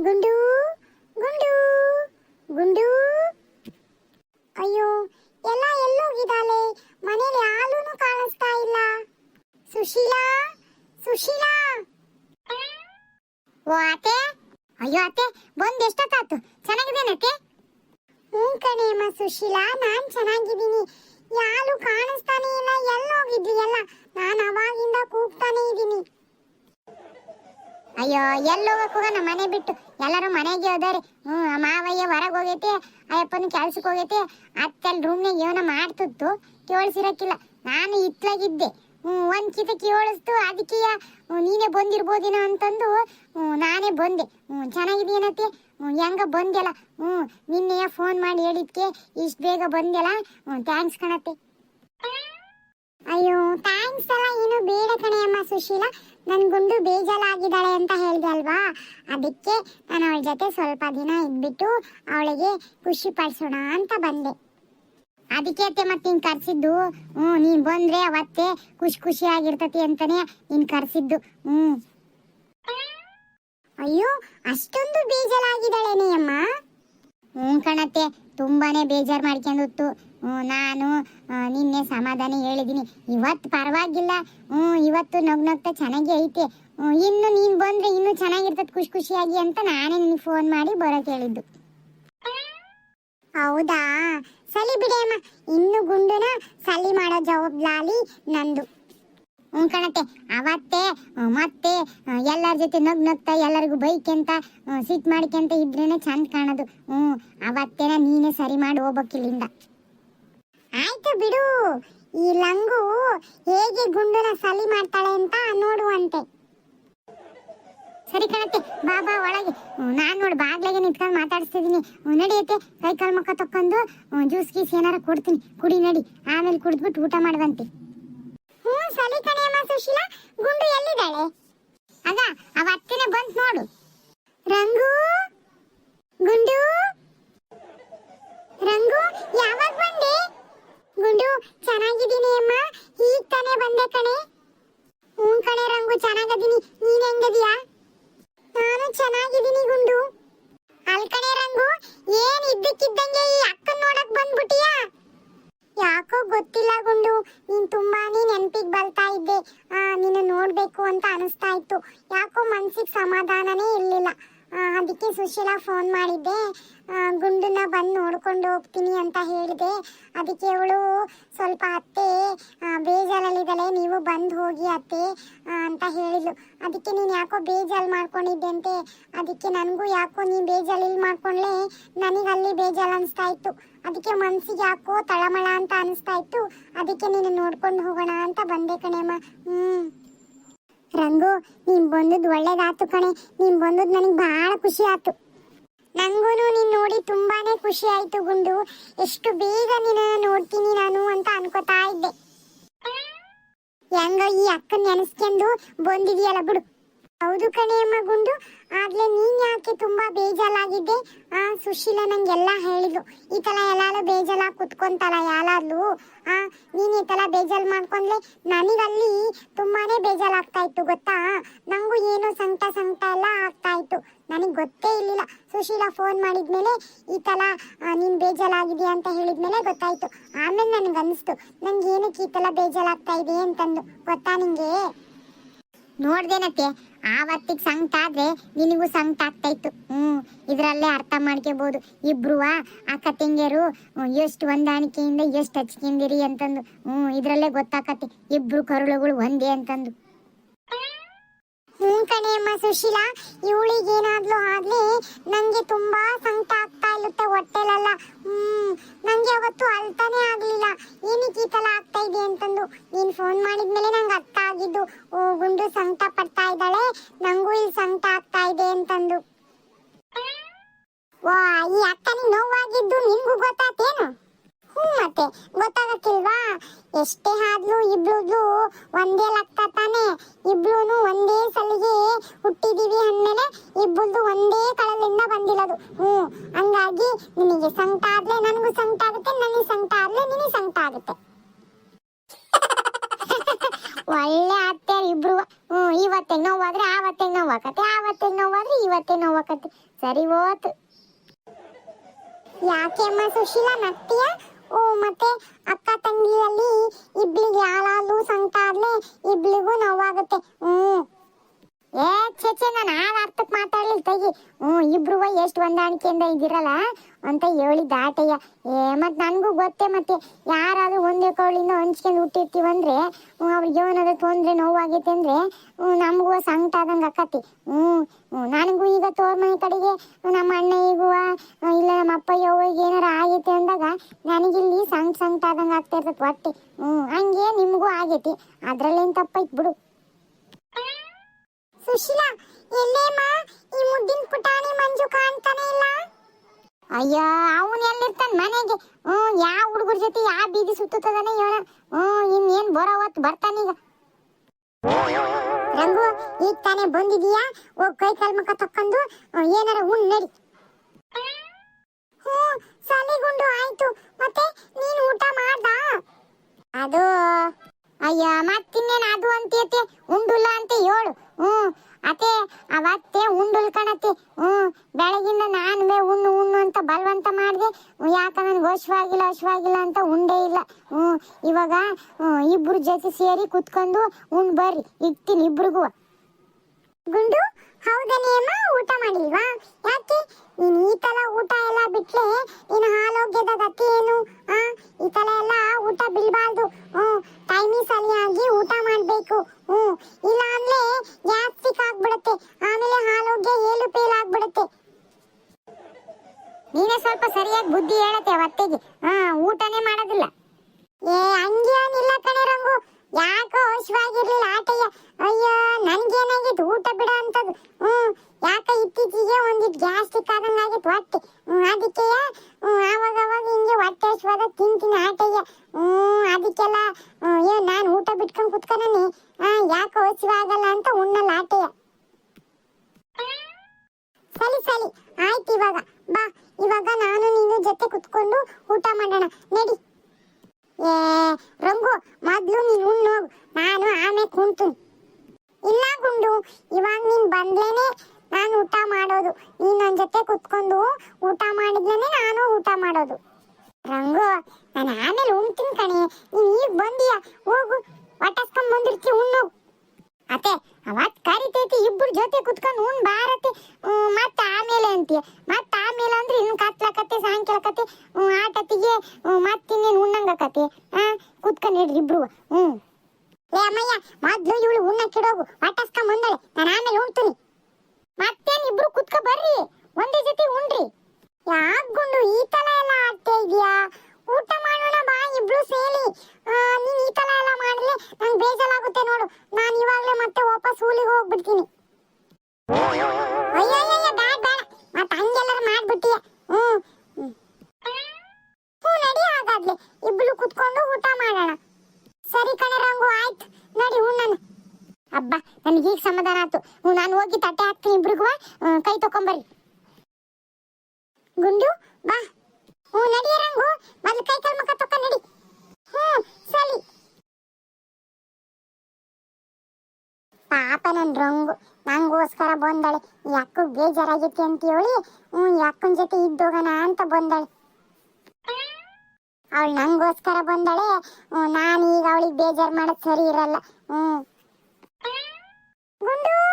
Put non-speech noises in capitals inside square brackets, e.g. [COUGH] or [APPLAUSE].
ಗುಂಡು ಗುಂಡು ಗುಂಡು. ಅಯ್ಯೋ, ಎಲ್ಲ ಎಲ್ಲೋಗಿದ್ದಾಳೆ. ಮನೇಲಿ ಹಾಲೂನು ಕಾಣಿಸ್ತಾ ಇಲ್ಲ. ಸುಶೀಲಾ ಸುಶೀಲಾ. ಓ, ಅತ್ತೆ. ಅಯ್ಯೋ, ಅತ್ತೆ, ಬಂದ್ ಎಷ್ಟೊತ್ತಾತು ಚೆನ್ನಾಗಿದ್ದೇನತ್ತೆ ಹ್ಞೂ ಕಣೆ ಅಮ್ಮ ಸುಶೀಲಾ, ನಾನ್ ಚೆನ್ನಾಗಿದ್ದೀನಿ. ಯಾರು ಕಾಣಿಸ್ತಾನೆ ಇಲ್ಲ ಎಲ್ಲೋಗಿದ್ರಿ ಎಲ್ಲ. ನಾನು ಅವಾಗಿಂದ ಕೂಗ್ತಾನೆ ಇದ್ದೀನಿ. ಅಯ್ಯೋ ಎಲ್ಲೋಗಕ್ ಹೋಗೋಣ ಮನೆ ಬಿಟ್ಟು. ಎಲ್ಲರೂ ಮನೆಗೆ ಹೋದಾರೆ ಹ್ಞೂ ಮಾವಯ್ಯ ಹೊರಗೆ ಹೋಗೈತೆ, ಅಯ್ಯಪ್ಪನ ಕೆಲ್ಸಕ್ಕೆ ಹೋಗೈತೆ. ಅತ್ತಲ್ಲಿ ರೂಮ್ನಾಗ ಏನೋ ಮಾಡ್ತಿತ್ತು, ಕೇಳಿಸಿರಕ್ಕಿಲ್ಲ. ನಾನು ಇತ್ಲಾಗಿದ್ದೆ ಹ್ಞೂ, ಒಂದು ಕಿತ ಕೇಳಿಸ್ತು, ಅದಕ್ಕೆ ನೀನೇ ಬಂದಿರ್ಬೋದೇನೋ ಅಂತಂದು ನಾನೇ ಬಂದೆ. ಹ್ಞೂ, ಚೆನ್ನಾಗಿದೆಯೇನತ್ತೆ? ಹ್ಞೂ, ಹೆಂಗ ಬಂದೆಲ್ಲ ಹ್ಞೂ, ನಿನ್ನೆ ಫೋನ್ ಮಾಡಿ ಹೇಳಿದ್ಕೆ, ಇಷ್ಟು ಬೇಗ ಬಂದೆಲ್ಲ ಹ್ಞೂ ಥ್ಯಾಂಕ್ಸ್ ಕಣತ್ತೆ. ಅಯ್ಯೋ ಥ್ಯಾಂಕ್ಸ್ ಎಲ್ಲ ಏನು ಬೇಡ ಕಣೆಯಮ್ಮ ಸುಶೀಲ. ನನ್ ಗುಂಡು ಬೇಜಾರಾಗಿದ್ದಾಳೆ ಅಂತ ಹೇಳಿದೆ ಅಲ್ವಾ? ಅದಕ್ಕೆ ನಾನು ಅವಳ ಜೊತೆ ಸ್ವಲ್ಪ ದಿನ ಇದ್ಬಿಟ್ಟು ಅವಳಿಗೆ ಖುಷಿ ಪಡಿಸೋಣ ಅಂತ ಬಂದೆ. ಅದಕ್ಕೆ ಅತ್ತೆ ಮತ್ತೆ ನೀನು ಕರ್ಸಿದ್ದು? ಹ್ಞೂ ನೀನು ಬಂದ್ರೆ ಅವತ್ತೆ ಖುಷಿ ಖುಷಿ ಆಗಿರ್ತತಿ ಅಂತಾನೆ ಕರೆಸಿದ್ದು. ಹ್ಞೂ ಅಯ್ಯೋ, ಅಷ್ಟೊಂದು ಬೇಜಾರಾಗಿದ್ದಾಳೇನೆ ಅಮ್ಮ? ಹ್ಞೂ ಕಣತ್ತೆ, ತುಂಬಾನೇ ಬೇಜಾರು ಮಾಡ್ಕೊಂಡಿತ್ತು. ನಾನು ನಿನ್ನೆ ಸಮಾಧಾನ ಹೇಳಿದ್ದೀನಿ. ಇವತ್ತು ಪರವಾಗಿಲ್ಲ. ಹ್ಞೂ, ಇವತ್ತು ನಗ್ ನಗ್ತಾ ಚೆನ್ನಾಗಿ ಐತೆ. ಇನ್ನು ನೀನು ಬಂದ್ರೆ ಇನ್ನೂ ಚೆನ್ನಾಗಿರ್ತದೆ ಖುಷಿ ಖುಷಿಯಾಗಿ ಅಂತ ನಾನೇ ನಿನಗೆ ಫೋನ್ ಮಾಡಿ ಬರೋಕೆ ಹೇಳಿದ್ದು ಹೌದಾ? ಸಲಿ ಬಿಡಿ ಅಮ್ಮ. ಇನ್ನು ಗುಂಡುನ ಸಲಿ ಮಾಡೋ ಜವಾಬ್ದಾರಿ ನಂದು. ಹ್ಞೂ ಕಣತ್ತೆ ಅವತ್ತೇ ಮತ್ತೆ ಎಲ್ಲರ ಜೊತೆ ನಗ್ ನಗ್ತಾ ಎಲ್ಲರಿಗೂ ಬೈಕೆಂತ ಸಿಟ್ ಮಾಡ್ಕೊಂತ ಇದ್ರೇನೆ ಚಂದ ಕಾಣೋದು. ಹ್ಞೂ, ಅವತ್ತೇನ ನೀನೇ ಸರಿ ಮಾಡಿ ಹೋಗ್ಬೇಕಿಲ್ಲಿಂದ. ಆಯ್ತು ಬಿಡು. ಈ ಲಂಗು ಹೇಗೆ ಗುಂಡುನ ಸಲಿ ಮಾಡ್ತಾಳೆ ಅಂತ ನೋಡುವಂತೆ. ಸರಿ ಕಣತ್ತೆ, ಬಾ ಬಾ, ಒಳಗೆ. ನಾನು ನೋಡಿ, ಬಾಗ್ಲಾಗೆ ನಿಂತ್ಕೊಂಡು ಮಾತಾಡಿಸ್ತಿದ್ದೀನಿ. ನಡೆಯುತ್ತೆ, ಕೈ ಕಾಲು ಮುಖ ತಕ್ಕೊಂಡು ಜ್ಯೂಸ್ ಗೀಸ್ ಏನಾರ ಕೊಡ್ತೀನಿ. ಕುಡಿ, ನಡಿ. ಆಮೇಲೆ ಕುಡಿದ್ಬಿಟ್ಟು ಊಟ ಮಾಡುವಂತೆ. ಹ್ಞೂ ಸಲಿ ಕಣೆ ಅಮ್ಮ ಸುಶೀಲಾ. ಗುಂಡು ಎಲ್ಲಿದ್ದಾಳೆ? ಆಗ ಅವ ಅತ್ತಿನ ಬಂತು ನೋಡು. ರಂಗು ಗುಂಡು ರಂಗು ಯಾವಾಗ ಬಂದೆ ಗುಂಡು ಚೆನ್ನಾಗಿದ್ದೀನಿ ಅಮ್ಮ ಈಗ ತಾನೇ ಬಂದೆ ಕಣೆ ಹ್ಞೂ ಕಣೆ ರಂಗು ಚೆನ್ನಾಗದೀನಿ ನೀನ್ ಹೆಂಗದಿಯಾ ನಾನು ಚೆನ್ನಾಗಿದ್ದೀನಿ ಗುಂಡು ಅಲ್ ಕಣೆ ರಂಗು ಏನ್ ಇದ್ದಕ್ಕಿದ್ದಂಗೆ ಈ ಹೇಳಿದೆ ಅದಕ್ಕೆ ಅವಳು ಸ್ವಲ್ಪ ಅತ್ತೆ ಬೇಜಾರಲ್ಲಿದ್ದಾಳೆ. ನೀವು ಬಂದು ಹೋಗಿ ಅತ್ತೆ ಅಂತ ಹೇಳಿದ್ಲು. ಅದಕ್ಕೆ ನೀನು ಯಾಕೋ ಬೇಜಾಲ್ ಮಾಡ್ಕೊಂಡಿದ್ದೆ ಅಂತೆ? ಅದಕ್ಕೆ ನನಗೂ ಯಾಕೋ ನೀನು ಬೇಜಾರು ಇಲ್ಲಿ ಮಾಡ್ಕೊಂಡ್ಲೆ? ನನಗೆ ಅಲ್ಲಿ ಬೇಜಾರು ಅನಿಸ್ತಾ ಇತ್ತು. ಅದಕ್ಕೆ ಮನಸ್ಸಿಗೆ ಯಾಕೋ ತಳಮಳ ಅಂತ ಅನಿಸ್ತಾ ಇತ್ತು. ಅದಕ್ಕೆ ನೀನು ನೋಡ್ಕೊಂಡು ಹೋಗೋಣ ಅಂತ ಬಂದೆ ಕಣೇಮ್ಮ ಹ್ಮ್. ರಂಗು, ನೀನು ಬಂದದ್ದು ಒಳ್ಳೇದಾಯ್ತು ಕಣೆ. ನೀನ್ ಬಂದದ್ದು ನನಗೆ ಬಹಳ ಖುಷಿ ಆಯ್ತು. ನಂಗೂ ನೀನು ನೋಡಿ ತುಂಬಾನೇ ಖುಷಿ ಆಯ್ತು ಗುಂಡು. ಎಷ್ಟು ಬೇಗ ನಿನ್ನ ನೋಡ್ತೀನಿ ನಾನು ಅಂತ ಅನ್ಕೋತಾ ಇದ್ದೆ. ಹೆಂಗ ಈ ಅಕ್ಕ ನೆನೆಸ್ಕೊಂಡು ಬಂದಿದೆಯಲ್ಲ ಬಿಡು. ಹೌದು ಕಣೆ ಅಮ್ಮ ಗುಂಡು. ಆಗ್ಲೇ ನೀನ್ ಯಾಕೆ ತುಂಬಾ ಬೇಜಾಲಾಗಿದ್ದೆ ಆ, ಸುಶೀಲ ನಂಗೆಲ್ಲ ಹೇಳಿದ್ಲು. ಈ ತರ ಎಲ್ಲಾರು ಬೇಜಾರ ಕುತ್ಕೊಂತಲ ಯಾರಾದ್ಲು ಆ, ನೀನ್ ಈ ತರ ಬೇಜಾರ್ ಮಾಡ್ಕೊಂಡ್ಲೆ ನನಗಲ್ಲಿ ತುಂಬಾನೇ ಬೇಜಾರಾಗ್ತಾ ಇತ್ತು, ಗೊತ್ತಾ? ನಂಗೂ ಏನೋ ಸಂಕಟ ಸಂಕಟ ಎಲ್ಲ ಆಗ್ತಾ ಇತ್ತು. ನನಗೆ ಗೊತ್ತೇ ಇರ್ಲಿಲ್ಲ. ಸುಶೀಲ ಫೋನ್ ಮಾಡಿದ್ಮೇಲೆ ಈ ತರ ನೀನು ಬೇಜಾರಾಗಿದೆಯಾ ಅಂತ ಹೇಳಿದ್ಮೇಲೆ ಗೊತ್ತಾಯ್ತು. ಆಮೇಲೆ ನನಗೆ ಅನಿಸ್ತು ನಂಗೆ ಏನಕ್ಕೆ ಈ ತರ ಬೇಜಾರಾಗ್ತಾ ಇದೆ ಅಂತಂದು. ಗೊತ್ತಾ ನಿಂಗೆ? ನೋಡ್ದೇನತ್ತೆ? ಆವತ್ತಿಗೆ ಸಂಕಟ ಆದ್ರೆ ನಿನಗೂ ಸಂಕಟ ಆಗ್ತಾ ಇತ್ತು ಹ್ಮ್, ಇದ್ರಲ್ಲೇ ಅರ್ಥ ಮಾಡ್ಕೋಬಹುದು ಇಬ್ರು ಅಕ್ಕ ತಂಗಿಯರು ಎಷ್ಟು ಹೊಂದಾಣಿಕೆಯಿಂದ ಎಷ್ಟು ಹಚ್ಕೊಂಡಿರಿ ಅಂತಂದು. ಹ್ಮ್, ಇದ್ರಲ್ಲೇ ಗೊತ್ತಾಕತ್ತೆ. ಇಬ್ರು ಕರುಳುಗಳು ಒಂದೇ ಅಂತಂದು. ಹ್ಞೂ ಕಣೆ ಅಮ್ಮ ಸುಶೀಲಾ ಇವಳಿಗೇನಾದ್ಲು ಆಗ್ಲಿ ನಂಗೆ ತುಂಬಾ ಸಂಕಟ ಆಗ್ತಾ ಇರುತ್ತೆ ಹೊಟ್ಟೆಲೆಲ್ಲ ಹ್ಮ್ ನಂಗೆ ಅವತ್ತು ಅಳ್ತಾನೆ ಆಗ್ಲಿಲ್ಲ ಏನಕ್ಕೆ ಈ ತರ ಆಗ್ತಾ ಇದೆ ಅಂತಂದು ನೀನ್ ಫೋನ್ ಮಾಡಿದ್ಮೇಲೆ ನಂಗೆ ಅರ್ಥ ಆಗಿದ್ದು ಓ ಗುಂಡು ಸಂಕಟ ಪಡ್ತಾ ಇದ್ದಾಳೆ ನಂಗೂ ಇಲ್ಲಿ ಸಂಕಟ ಆಗ್ತಾ ಇದೆ ಅಂತಂದು ವಾ ಈ ನಿಮ್ಗೂ ನಿನ್ಗೂ ಗೊತ್ತಾತೇನು? ಹ್ಮ್ ಮತ್ತೆ ಗೊತ್ತಾಗಕ್ಕಿಲ್ವಾ ಎಷ್ಟೇ ಆದ್ಲು ಇಬ್ಳುದು ಒಂದೇ ಲಕ್ಕ ತಾನೆ. ಇಬ್ಳುನು ಒಂದೇ ಸಲಿಗೆ ಹುಟ್ಟಿದೀವಿ ಅಂದ್ಮೇಲೆ ಇಬ್ಬರದು ಒಂದೇ ಕಳಲಿಂದ ಬಂದಿರೋದು. ಹ್ಮ್ ಹಂಗಾಗಿ ನಿನಗೆ ಸಂಕಟ ಆದ್ರೆ ನನಗೂ ಸಂಕಟ ಆಗುತ್ತೆ, ನನಗೆ ಸಂಕಟ ಆದ್ರೆ ನಿನಗೆ ಸಂಕಟ ಆಗುತ್ತೆ. [LAUGHS] ಒಳ್ಳೆ ಅತ್ತೆ ಇಬ್ರು. ಹ್ಮ್ ಇವತ್ತೆ ನೋವಾದ್ರೆ ಆವತ್ತೆ ನೋವಾಕತ್ತೆ ಆವತ್ತೆ ನೋವಾದ್ರೆ ಇವತ್ತೆ ನೋವಾಕತ್ತೆ ಸರಿ ಹೋತು. ಯಾಕೆ ಅಮ್ಮ ಸುಶೀಲಾ? ನಗ್ತೀಯ? ಓ, ಮತ್ತೆ ಅಕ್ಕ ತಂಗಿಯಲ್ಲಿ ಇಬ್ಳಿಗೆ ಯಾರಾದ್ರೂ ಸಂಕಟ ಆದ್ಲೆ ಇಬ್ಳಿಗೂ ನೋವಾಗುತ್ತೆ. ಹ್ಮ್ ಏ, ಛೇ ನಾನು ಆಗ ಅರ್ಥಕ್ಕೆ ಮಾತಾಡ್ಲಿಲ್ಲ. ತೆಗಿ. ಹ್ಞೂ, ಇಬ್ರು ಎಷ್ಟು ಹೊಂದಾಣಿಕೆಯಿಂದ ಇದ್ದೀರಲ್ಲ ಅಂತ ಹೇಳಿ ಆಟಯ್ಯ. ಏ, ಮತ್ ನನ್ಗೂ ಗೊತ್ತೇ ಮತ್ತೆ ಯಾರಾದ್ರೂ ಇನ್ನೂ ಹಂಚ್ಕೊಂಡು ಹುಟ್ಟಿರ್ತೀವಂದ್ರೆ ಅವ್ರಿಗೆ ಏನಾದ್ರು ತೊಂದ್ರೆ ನೋವಾಗೈತೆ ಅಂದ್ರೆ ನಮಗೂ ಸಂಕಟ ಆದಂಗೆ ಅಕ್ಕತಿ ಹ್ಮ್, ನನಗೂ ಈಗ ತೋರ್ ಮನೆ ಕಡೆಗೆ ನಮ್ಮ ಅಣ್ಣಯ್ಯಗೂ ಇಲ್ಲ ನಮ್ಮ ಅಪ್ಪ ಯಾವಾಗ ಏನಾರ ಆಗೈತೆ ಅಂದಾಗ ನನಗಿಲ್ಲಿ ಸಂಕಟ ಸಂಕಟ ಆದಂಗೆ ಆಗ್ತಾ ಇರ್ತದೆ ಹೊಟ್ಟೆ ಹ್ಮ್ ಹಂಗೆ ನಿಮಗೂ ಆಗೈತಿ. ಅದ್ರಲ್ಲೇನ್ ತಪ್ಪೈತ್ ಬಿಡು. ಸುಶೀಲಾ ಎಲ್ಲೇಮ್ಮ ಈ ಮುದ್ದಿನ ಪುಟಾಣಿ ಮಂಜು ಕಾಣ್ತಾನೆ ಇಲ್ಲ? ಅಯ್ಯೋ, ಅವನು ಎಲ್ಲಿರ್ತಾನೆ ಮನೆಗೆ? ಹ್ಞೂ, ಯಾವ ಹುಡುಗರ ಜೊತೆ ಯಾವ ಬೀದಿ ಸುತ್ತದಾನೆ ಇವನ? ಹ್ಞೂ, ಇನ್ನೇನ್ ಬರೋ ಹೊತ್ತು ಬರ್ತಾನೀಗ ರಂಗು, ಈಗ ತಾನೇ ಬಂದಿದೀಯಾ? ಓ, ಕೈ ಕಾಲ್ ಮುಖ ತಕ್ಕೊಂಡು ಏನಾರ ಉಣ್ ನಡಿ. ಹ್ಞೂ ಸಲಿಗುಂಡು ಆಯ್ತು. ಮತ್ತೆ ನೀನು ಊಟ ಮಾಡ್ದಾ? ಅದು, ಅಯ್ಯ, ಮತ್ತಿನ್ನೇನು ಅದು ಅಂತೀಯತೆ? ಉಂಡುಲ್ಲ ಅಂತ ಹೇಳು ಹ್ಮ್ ಅತೆ ಅವತ್ತೆ ಉಂಡುಲ್ ಕಣತೆ ಹ್ಮ್ ಬೆಳಗಿಂದ ನಾನು ಬೇ ಉಣ್ಣು ಉಣ್ಣು ಅಂತ ಬಲವಂತ ಮಾಡಿದೆ ಅಶ್ವಾಗಿಲ್ಲ ಹಶ್ವಾಗಿಲ್ಲ ಅಂತ ಉಂಡೇ ಇಲ್ಲ. ಹ್ಮ್ ಇವಾಗ ಇಬ್ರು ಜೊತೆ ಸೇರಿ ಕುತ್ಕೊಂಡು ಉಂಡ್ ಬರ್ರಿ ಇಡ್ತೀನಿ ಇಬ್ರಿಗೂ. ಗುಂಡು ಹೌದನೇ ಅಮ್ಮ ಊಟ ಮಾಡಿಲ್ವಾ? ಯಾಕೆ? ನೀನು ಈ ತರ ಊಟ ಎಲ್ಲ ಬಿಟ್ರೆ ನಿನ್ನ ಆರೋಗ್ಯದ ಗತಿ ಏನು? ಆ, ಈ ತರ ಎಲ್ಲ ಊಟ ಬಿಡಬಾರ್ದು. ಹ್ಞೂ ಟೈಮಿಂಗ್ ಸರಿಯಾಗಿ ಹೇಳತ್ತೆ ಒತ್ತಿಗೆ ಹಾ, ಊಟನೇ ಮಾಡೋದಿಲ್ಲ. ಏ, ಹಂಗೇನಿಲ್ಲ ಕಣೆ ರಂಗು. ಯಾಕೋ ಹಶ್ವಾಗಿರ್ಲಿಲ್ಲ ಆಟಯ್ಯ. ಅಯ್ಯೋ, ನನ್ಗೇನಾಗಿತ್ತು? ಊಟ ಬಿಡ ಅಂತದ್ದು ಹ್ಮ್, ಯಾಕ ಇತ್ತೀಚೆಗೆ ಒಂದಿಟ್ ಗ್ಯಾಸ್ಟಿಕ್ ಆದಂಗ ಆಗಿತ್ತು ಹೊಟ್ಟೆ. ಅದಕ್ಕೆ ಆವಾಗ ಅವಾಗ ಹಿಂಗೆ ಹೊಟ್ಟೆ ಹಸುವಾಗ ತಿಂತೀನಿ ಆಟಯ್ಯ. ಹ್ಮ್, ಅದಕ್ಕೆಲ್ಲ ಏ, ನಾನು ಊಟ ಬಿಟ್ಕೊಂಡ್ ಕುತ್ಕೊಂಡನೆ ಹಾ, ಯಾಕೋ ಅಂತ ಉಣ್ಣಲ್ಲ ಆಟಯ್ಯ. ಸರಿ ಸರಿ ಆಯ್ತು ಇವಾಗ. ಬಾ. ಇವಾಗ ನಾನು ನೀನು ಜೊತೆ ಕುತ್ಕೊಂಡು ಊಟ ಮಾಡೋಣ. ನಡಿ. ಏ, ರಂಗು, ಮೊದ್ಲು ನೀನು ಉಣ್ಣು ನಾನು ಆಮೇಲೆ ಕುಂತೀನಿ ಇಲ್ಲ ಗುಂಡು, ಇವಾಗ ನೀನ್ ಬಂದ್ಲೇನೆ ನಾನು ಊಟ ಮಾಡೋದು. ನೀನ್ ನನ್ನ ಜೊತೆ ಕುತ್ಕೊಂಡು ಊಟ ಮಾಡಿದ್ಲೇನೆ ನಾನು ಊಟ ಮಾಡೋದು. ರಂಗು, ನಾನು ಆಮೇಲೆ ಉಣ್ತೀನಿ ಕಣೆ. ನೀನ್ ಈಗ ಬಂದೀಯ? ಹೋಗು. ಒಟ್ಟಸ್ಕೊಂಡ್ ಬಂದಿರ್ತಿ, ಉಣ್ಣು ಅತ್ತೆ, ಅವತ್ ಕರಿತೈತಿ ಇಬ್ಬರು ಜೊತೆ ಕುತ್ಕೊಂಡು ಉಣ್ ಬಾರತಿ ಮತ್ತೆ ಆಮೇಲೆ ಅಂತೀಯ. ಮತ್ತೆ ಆಮೇಲೆ ಅಂದ್ರೆ ಇನ್ನು ಕತ್ಲಾಕತ್ತೆ, ಸಾಯಂಕಾಲ ಕತ್ತೆ ಆಟತ್ತಿಗೆ ಮತ್ತಿನ್ನೇನು ಉಣ್ಣಂಗಕತ್ತೆ ಆ? ಕುತ್ಕೊಂಡು ಹಿಡ್ರಿ ಇಬ್ರು. ಹ್ಮ್. ಏ ಅಮ್ಮಯ್ಯ, ಮೊದ್ಲು ಇವಳು ಉಣ್ಣಕ್ಕಿಡೋಗು ಒಟ್ಟಸ್ಕೊಂಡ್ ಮುಂದಳೆ, ನಾನು ಆಮೇಲೆ ಉಣ್ತೀನಿ. ಮತ್ತೇನ್ ಇಬ್ರು ಕುತ್ಕೊ ಬರ್ರಿ, ಒಂದೇ ಜೊತೆ ಉಣ್ರಿ. ಯಾಕ್ ಗುಂಡು, ಈ ತರ ಎಲ್ಲ ಆಡ್ತಾ ಇದೀಯಾ? ಊಟ ಮಾಡೋಣ ಬಾ ಇಬ್ರು ಸೇರಿ. ನೀನ್ ಈ ತರ ಎಲ್ಲ ಮಾಡಿದ್ರೆ ನಂಗೆ ಬೇಜಾರಾಗುತ್ತೆ ನೋಡು. ನಾನು ಇವಾಗಲೇ ಮತ್ತೆ ವಾಪಸ್ ಊಲಿಗೆ ಹೋಗ್ಬಿಡ್ತೀನಿ ಅಯ್ಯಯ್ಯಯ್ಯ ಬೇಡ ಬೇಡ ಮತ್ತೆ ಹಂಗೆಲ್ಲರೂ ಮಾಡ್ಬಿಟ್ಟಿಯ ಹ್ಮ್ ಹ್ಮ್. ಹ್ಞೂ ನಡಿ ಹಾಗಾದ್ಲೆ ಇಬ್ರು ಕುತ್ಕೊಂಡು ಊಟ ಮಾಡೋಣ ಸರಿ ಕಣೆ ರಂಗು ಆಯ್ತು ನಡಿ ಉಣ್ಣನ ಅಬ್ಬಾ ನನಗೆ ಈಗ ಸಮಾಧಾನ ಆಯ್ತು. ನಾನು ಹೋಗಿ ತಟ್ಟೆ ಹಾಕ್ತೀನಿ ಇಬ್ರಿಗೂ. ಕೈ ತಕೊಂಬರ್ರಿ. ಗುಂಡು, ಬಾ. ಹ್ಞೂ ನಡಿಯ ರಂಗು. ಬಂದು ಕೈ ಕಾಲು ಮುಖ ತಕ್ಕ ನಡಿ. ಹ್ಞೂ ಸರಿ. ಪಾಪ ನನ್ ರಂಗು. ನಂಗೋಸ್ಕರ ಬಂದಳೆ. ಯಾಕೋ ಬೇಜಾರಾಗೈತಿ ಅಂತ ಹೇಳಿ ಹ್ಞೂ ಯಾಕನ ಜೊತೆ ಇದ್ದೋಗಣ ಅಂತ ಬಂದಳೆ. ಅವಳು ನಂಗೋಸ್ಕರ ಬಂದಳೆ. ನಾನು ಈಗ ಅವಳಿಗೆ ಬೇಜಾರು ಮಾಡೋದು ಸರಿ ಇರಲ್ಲ. ಹ್ಞೂ ಗುಂಡು